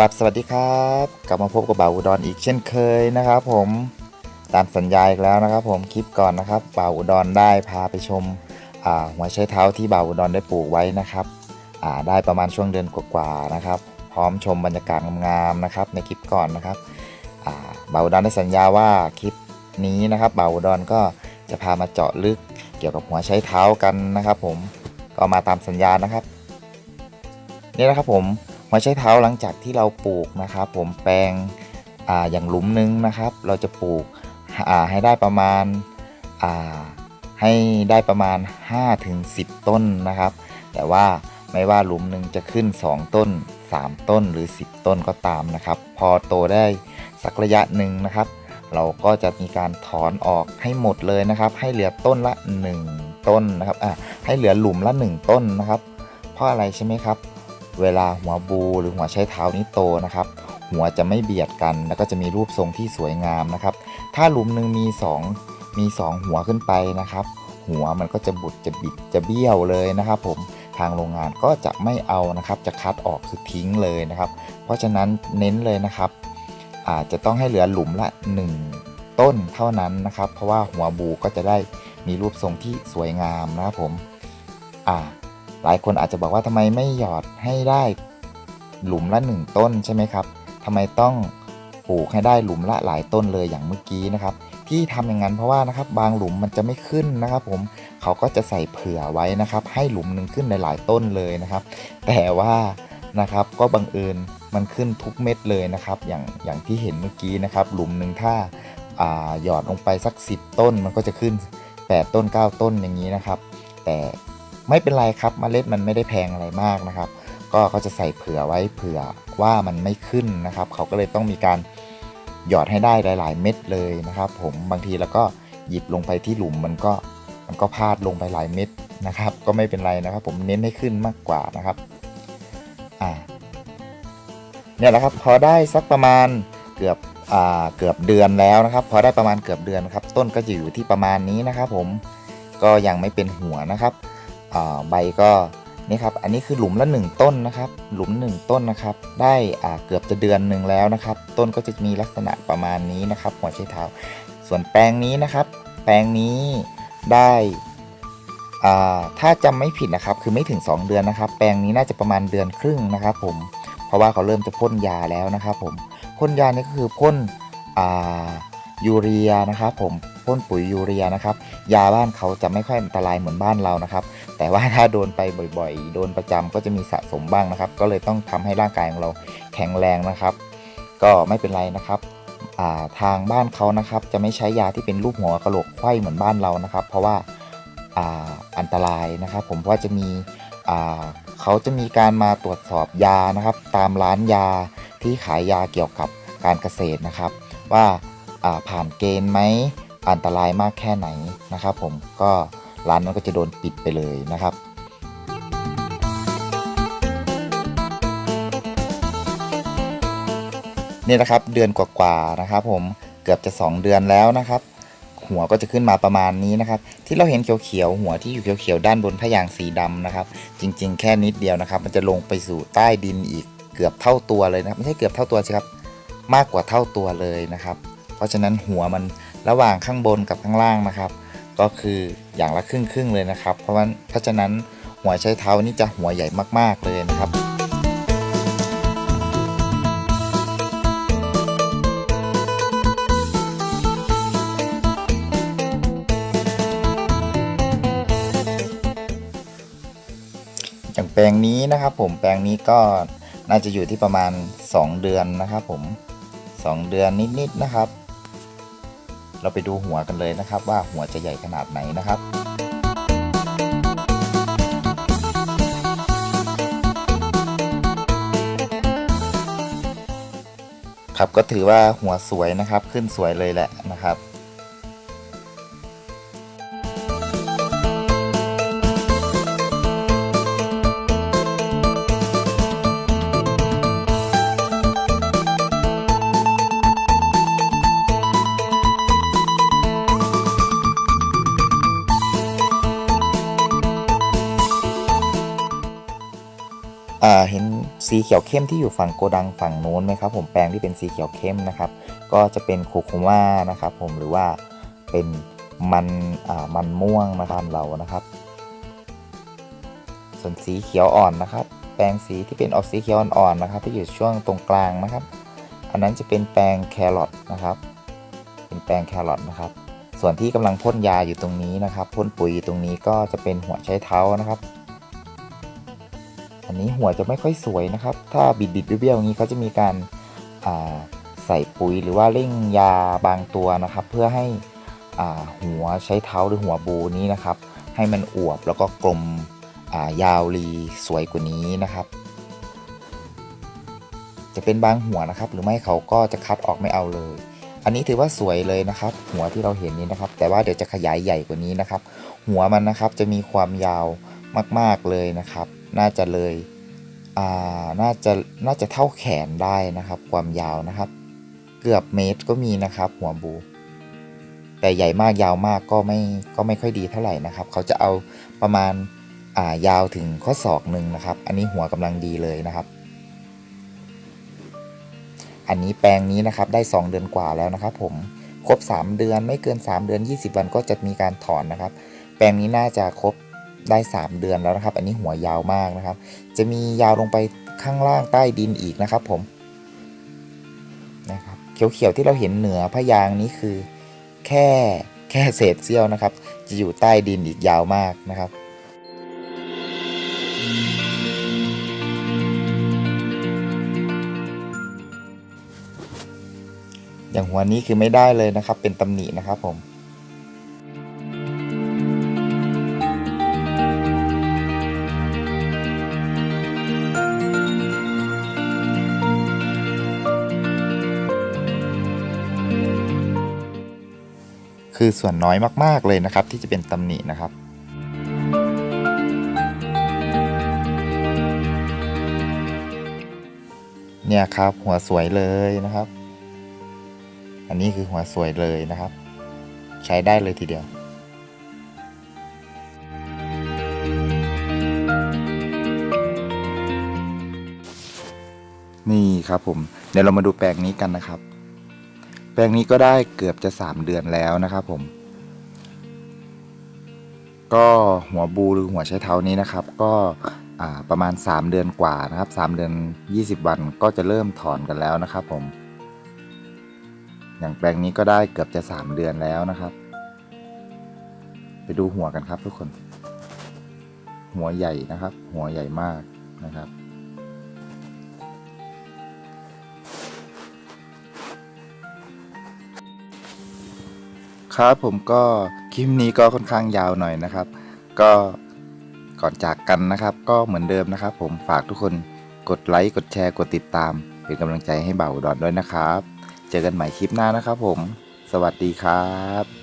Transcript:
กลับสวัสดีครับ กลับมาพบกับบ่าวอุดรอีกเช่นเคยนะครับ ผมตามสัญญาอีกแล้วนะครับ ผมคลิปก่อนนะครับบ่าวอุดรได้พาไปชมหัวไชเท้าที่บ่าวอุดรได้ปลูกไว้นะครับได้ประมาณช่วงเดือนกว่าๆนะครับ พร้อมชมบรรยากาศงามๆนะครับ ในคลิปก่อนนะครับบ่าวอุดรได้สัญญาว่าคลิปนี้นะครับบ่าวอุดรก็จะพามาเจาะลึกเกี่ยวกับหัวไชเท้ากันนะครับ ผมก็มาตามสัญญานะครับนี่นะครับผม หัวไชเท้าหลังจากที่เราปลูกนะครับ ผมแปลงออย่างหลุมนึงนะครับ เราจะปลูกให้ได้ประมาณให้ได้ประมาณ 5-10 ต้นนะครับ แต่ว่าไม่ว่าหลุมหนึ่งจะขึ้น 2 ต้น 3 ต้นหรือ 10 ต้นก็ตามนะครับ พอโตได้สักระยะหนึ่งนะครับ เราก็จะมีการถอนออกให้หมดเลยนะครับ ให้เหลือต้นละ 1 ต้นนะครับอ่าให้เหลือหลุมละ 1 ต้นนะครับ เพราะอะไรใช่ไหมครับ เวลาหัวบูหรือหัวใช้เท้านี้โตนะครับ หัวจะไม่เบียดกัน แล้วก็จะมีรูปทรงที่สวยงามนะครับ ถ้าหลุมหนึ่งมี 2 มี 2 หัวขึ้นไปนะครับ หัวมันก็จะบุดจะบิดจะเบี้ยวเลยนะครับผมทางโรงงานก็จะไม่เอานะครับ จะคัดออกคือทิ้งเลยนะครับ เพราะฉะนั้นเน้นเลยนะครับอาจจะต้องให้เหลือหลุมละ 1 ต้นเท่านั้นนะครับ เพราะว่าหัวบูก็จะได้มีรูปทรงที่สวยงามนะครับผมอ่า หลายคนอาจจะบอกว่าทำไมไม่หยอดให้ได้หลุมละหนึ่งต้นใช่ไหมครับทำไมต้องปลูกให้ได้หลุมละหลายต้นเลยอย่างเมื่อกี้นะครับ ที่ทำอย่างนั้นเพราะว่านะครับบางหลุมมันจะไม่ขึ้นนะครับ ผมเขาก็จะใส่เผื่อไว้นะครับ ให้หลุมหนึ่งขึ้นหลายๆต้นเลยนะครับ แต่ว่านะครับก็บังเอิญมันขึ้นทุกเม็ดเลยนะครับ อย่างอย่างที่เห็นเมื่อกี้นะครับ หลุมหนึ่งถ้าาหยอดลงไปสัก 10 ต้นมันก็จะขึ้น 8 ต้น 9 ต้นอย่างนี้นะครับ แต่ ไม่เป็นไรครับเมล็ดมันไม่ได้แพงอะไรมากนะครับ ก็เขาจะใส่เผื่อไว้เผื่อว่ามันไม่ขึ้นนะครับ เขาก็เลยต้องมีการหยอดให้ได้หลาย ๆ เม็ดเลยนะครับ ผมบางทีแล้วก็หยิบลงไปที่หลุมมันก็มันก็พลาดลงไปหลายเม็ดนะครับ ก็ไม่เป็นไรนะครับ ผมเน้นให้ขึ้นมากกว่านะครับอ่าเนี่ยแหละครับพอได้สักประมาณเกือบอ่าเกือบเดือนแล้วนะครับ พอได้ประมาณเกือบเดือนนครับ ต้นก็จะอยู่ที่ประมาณนี้นะครับ ผมก็ยังไม่เป็นหัวนะครับ ใบก็นี่ครับ อันนี้คือหลุมละ 1 ต้นนะครับ หลุม 1 ต้นนะครับ ได้อ่าเกือบจะเดือนหนึ่งแล้วนะครับ ต้นก็จะมีลักษณะประมาณนี้นะครับ หัวไชเท้า ส่วนแปลงนี้นะครับ แปลงนี้ได้อ่าถ้าจำไม่ผิดนะครับ คือไม่ถึง 2 เดือนนะครับ แปลงนี้น่าจะประมาณเดือนครึ่งนะครับ ผม เพราะว่าเขาเริ่มจะพ่นยาแล้วนะครับ ผม พ่นยานี่ก็คือพ่นอ่ายูเรียนะครับ ผม พ่นปุ๋ยยูเรียนะครับ ยาบ้านเขาจะไม่ค่อยอันตรายเหมือนบ้านเรานะครับ แต่ว่าถ้าโดนไปบ่อยๆ โดนประจำก็จะมีสะสมบ้างนะครับ ก็เลยต้องทำให้ร่างกายของเราแข็งแรงนะครับ ก็ไม่เป็นไรนะครับาทางบ้านเขานะครับจะไม่ใช้ยาที่เป็นรูปหัวกระโหลกไข้เหมือนบ้านเรานะครับ เพราะว่าอ,าอันตรายนะครับ ผมเพราะว่าจะมีเขาจะมีการมาตรวจสอบยานะครับ ตามร้านยาที่ขายยาเกี่ยวกับการเกษตรนะครับ ว่าอ่าผ่านเกณฑ์ไหมอันตรายมากแค่ไหนนะครับ ผมก็ ร้านนั้นก็จะโดนปิดไปเลยนะครับนี่นะครับเดือนกว่าๆนะครับ ผมเกือบจะ 2 เดือนแล้วนะครับ หัวก็จะขึ้นมาประมาณนี้นะครับ ที่เราเห็นเขียวๆหัวที่อยู่เขียวๆด้านบนพยางสีดำนะครับ จริง ๆ แค่นิดเดียวนะครับ มันจะลงไปสู่ใต้ดินอีกเกือบเท่าตัวเลยนะครับไม่ใช่เกือบเท่าตัวสิครับ มากกว่าเท่าตัวเลยนะครับ เพราะฉะนั้นหัวมันระหว่างข้างบนกับข้างล่างนะครับ ก็คืออย่างละครึ่งครึ่งๆเลยนะครับ เพราะว่าเพราะฉะนั้นหัวใช้เท้านี่จะหัวใหญ่มาก ๆ เลยนะครับ อย่างแปลงนี้นะครับผมแปลงนี้ก็น่าจะอยู่ที่ประมาณ 2 เดือนนะครับผม 2 เดือนนิด ๆ นะครับ เราไปดูหัวกันเลยนะครับ ว่าหัวจะใหญ่ขนาดไหนนะครับครับก็ถือว่าหัวสวยนะครับขึ้นสวยเลยแหละนะครับ เห็นสีเขียวเข้มที่อยู่ฝั่งโกดังฝั่งโน้นไหมครับผมแปลงที่เป็นสีเขียวเข้มนะครับ ก็จะเป็นโคโคมานะครับผมหรือว่าเป็นมันมันม่วงนะครับเรานะครับ ส่วนสีเขียวอ่อนนะครับ แปลงสีที่เป็นออกสีเขียวอ่อนๆนะครับ ที่อยู่ช่วงตรงกลางนะครับ อันนั้นจะเป็นแปลงแครอทนะครับ เป็นแปลงแครอทนะครับ ส่วนที่กำลังพ่นยาอยู่ตรงนี้นะครับพ่นปุ๋ยตรงนี้ก็จะเป็นหัวใช้เท้านะครับ อันนี้หัวจะไม่ค่อยสวยนะครับ ถ้าบิดบิดเบี้ยวๆอย่างนี้เขาจะมีการาใส่ปุ๋ยหรือว่าเร่งยาบางตัวนะครับ เพื่อให้หัวใช้เท้าหรือหัวบูนี้นะครับ ให้มันอวบแล้วก็กลมายาวรีสวยกว่านี้นะครับ จะเป็นบางหัวนะครับ หรือไม่เขาก็จะคัดออกไม่เอาเลย อันนี้ถือว่าสวยเลยนะครับ หัวที่เราเห็นนี้นะครับ แต่ว่าเดี๋ยวจะขยายใหญ่กว่านี้นะครับ หัวมันนะครับจะมีความยาวมาก ๆเลยนะครับ น่าจะเลยอ่าน่าจะน่าจะเท่าแขนได้นะครับ ความยาวนะครับ เกือบเมตรก็มีนะครับ หัวบู แต่ใหญ่มากยาวมากก็ไม่ก็ไม่ค่อยดีเท่าไหร่นะครับ เขาจะเอาประมาณอ่ายาวถึงข้อศอกหนึ่งนะครับ อันนี้หัวกำลังดีเลยนะครับ อันนี้แปลงนี้นะครับได้ 2 เดือนกว่าแล้วนะครับ ผมครบ 3 เดือนไม่เกิน 3 เดือน 20 วันก็จะมีการถอนนะครับ แปลงนี้น่าจะครบ ได้ 3 เดือนแล้วนะครับ อันนี้หัวยาวมากนะครับ จะมียาวลงไปข้างล่างใต้ดินอีกนะครับผมนะครับเขียวๆที่เราเห็นเหนือพะยางนี้คือ แค่แค่เศษเสี้ยวนะครับ จะอยู่ใต้ดินอีกยาวมากนะครับอย่างหัวนี้คือไม่ได้เลยนะครับ เป็นตำหนินะครับผม คือส่วนน้อยมาก ๆ เลยนะครับ ที่จะเป็นตำหนินะครับเนี่ยครับหัวสวยเลยนะครับ อันนี้คือหัวสวยเลยนะครับ ใช้ได้เลยทีเดียว นี่ครับผม เดี๋ยวเรามาดูแปลงนี้กันนะครับ ปลงนี้ก็ได้เกือบจะ 3 เดือนแล้วนะครับผม ก็หัวบูหรือหัวใช้เท้านี้นะครับ ก็ประมาณ 3 เดือนกว่านะครับ 3 เดือน 20 วันก็จะเริ่มถอนกันแล้วนะครับผม อย่างแปลงนี้ก็ได้เกือบจะ 3 เดือนแล้วนะครับ ไปดูหัวกันครับทุกคน หัวใหญ่นะครับ หัวใหญ่มากนะครับ ครับผมก็คลิปนี้ก็ค่อนข้างยาวหน่อยนะครับ ก็ก่อนจากกันนะครับ ก็เหมือนเดิมนะครับ ผมฝากทุกคนกดไลค์กดแชร์กดติดตาม เป็นกำลังใจให้เบาดอนด้วยนะครับ เจอกันใหม่คลิปหน้านะครับผม สวัสดีครับ